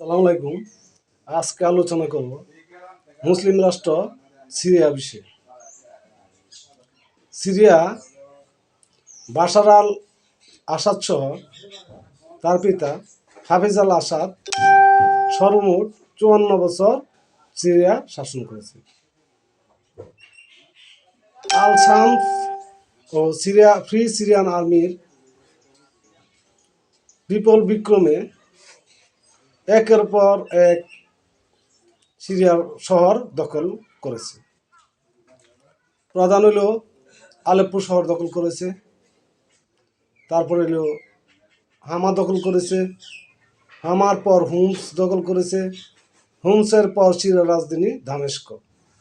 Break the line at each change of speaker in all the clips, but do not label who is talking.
সালাম আলাইকুম। আজকে আলোচনা করব মুসলিম রাষ্ট্র সিরিয়া বিষয়ে। সিরিয়া বাশার আল আসাদ সহ তার পিতা হাফিজ আল আসাদ সর্বমোট চুয়ান্ন বছর সিরিয়া শাসন করেছে। আল শামস ও সিরিয়া, ফ্রি সিরিয়ান আর্মির বিপুল বিক্রমে একের পর এক সিরিয়ার শহর দখল করেছে। প্রধান হইল আলেপ্পো শহর দখল করেছে। তারপরে হইল হামা দখল করেছে। হামার পর হুমস দখল করেছে। হুমসের পর সিরিয়ার রাজধানী দামেস্ক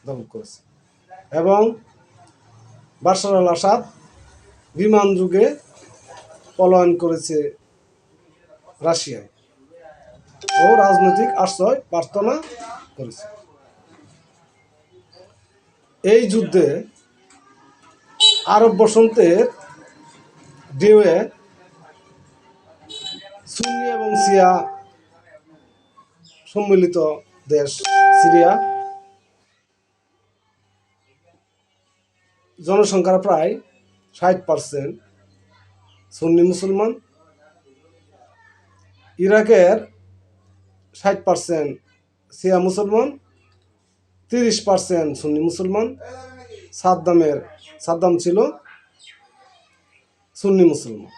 দখল করেছে। এবং বাশার আল আসাদ বিমান যুগে পলায়ন করেছে রাশিয়ায়। ও রাজনৈতিক আশ্রয় প্রার্থনা করেছে। এই যুদ্ধে আরব বসন্তের ঢেউয়ে সুন্নি এবং সিয়া সম্মিলিত দেশ সিরিয়া জনসংখ্যার প্রায় ষাট পার্সেন্ট সুন্নি মুসলমান। ইরাকের ষাট পার্সেন্ট সিয়া মুসলমান, তিরিশ পার্সেন্ট সুন্নি মুসলমান। সাদ্দামের সাদ্দাম ছিল সুন্নি মুসলমান।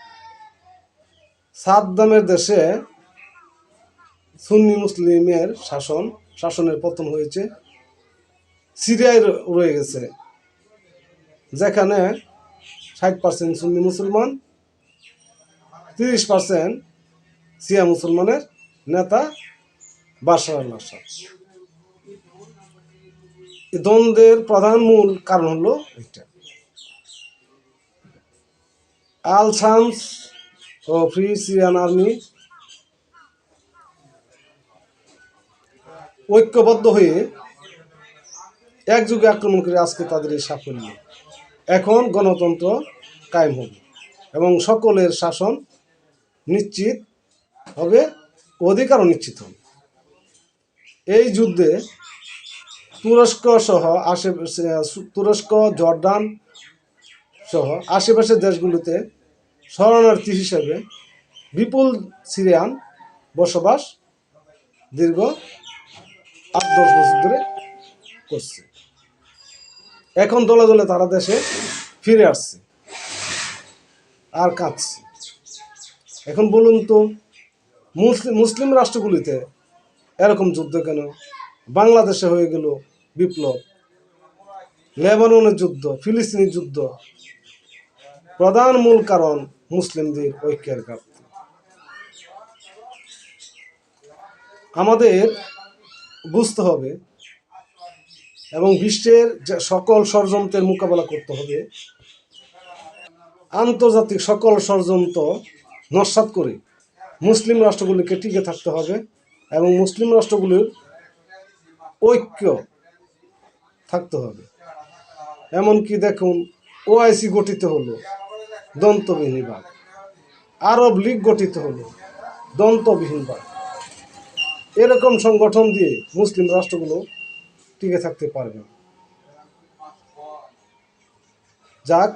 সাদ্দামের দেশে সুন্নি মুসলিমের শাসন, শাসনের পতন হয়েছে। সিরিয়ায় রয়ে গেছে। যেখানে ষাট পার্সেন্ট সুন্নি মুসলমান, তিরিশ পার্সেন্ট সিয়া মুসলমানের নেতা বাশার আল দ্বন্দ্বের প্রধান মূল কারণ হলো এটা আল ও ফ্রি সিরিয়ান আর্মি ঐক্যবদ্ধ হয়ে একযুগে আক্রমণ করে আজকে তাদের এই সাফল্য। এখন গণতন্ত্র কায়েম হবে এবং সকলের শাসন নিশ্চিত হবে অধিকারও নিশ্চিত হবে। এই যুদ্ধে তুরস্ক সহ আশেপাশে তুরস্ক, জর্ডান সহ আশেপাশের দেশগুলোতে শরণার্থী হিসেবে বিপুল সিরিয়ান বসবাস দীর্ঘ আট, দশ বছর ধরে করছে। এখন দলে দলে তারা দেশে ফিরে আসছে আর কাঁদছে। এখন বলুন তো মুসলিম মুসলিম রাষ্ট্রগুলিতে এরকম যুদ্ধ কেন? বাংলাদেশে হয়ে গেল বিপ্লব, লেবাননের যুদ্ধ ফিলিস্তিনের যুদ্ধ। প্রধান মূল কারণ মুসলিমদের ঐক্যের ঘাটতি। আমাদের বুঝতে হবে এবং বিশ্বের সকল ষড়যন্ত্রের মোকাবেলা করতে হবে। আন্তর্জাতিক সকল ষড়যন্ত্র নস্বাত করে মুসলিম রাষ্ট্রগুলিকে টিকে থাকতে হবে। এবং মুসলিম রাষ্ট্রগুলির ঐক্য থাকতে হবে। এমনকি দেখুন, ওআইসি গঠিত হলো, দন্তবিহীন ভাগ আরব লীগ গঠিত হলো, দন্তবিহীন ভাগ এরকম সংগঠন দিয়ে মুসলিম রাষ্ট্রগুলো টিকে থাকতে পারবে। যাক,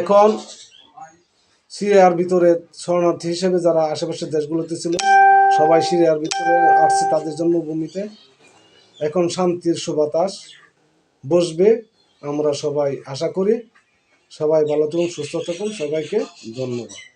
এখন সিরিয়ার ভিতরে শরণার্থী হিসেবে যারা আশেপাশের দেশগুলোতে ছিল সবাই সিরিয়ার ভিতরে আসছে তাদের জন্মভূমিতে। এখন শান্তির সুবাতাস। বসবে, আমরা সবাই আশা করি। সবাই ভালো থাকুন, সুস্থ থাকুন, সবাইকে ধন্যবাদ।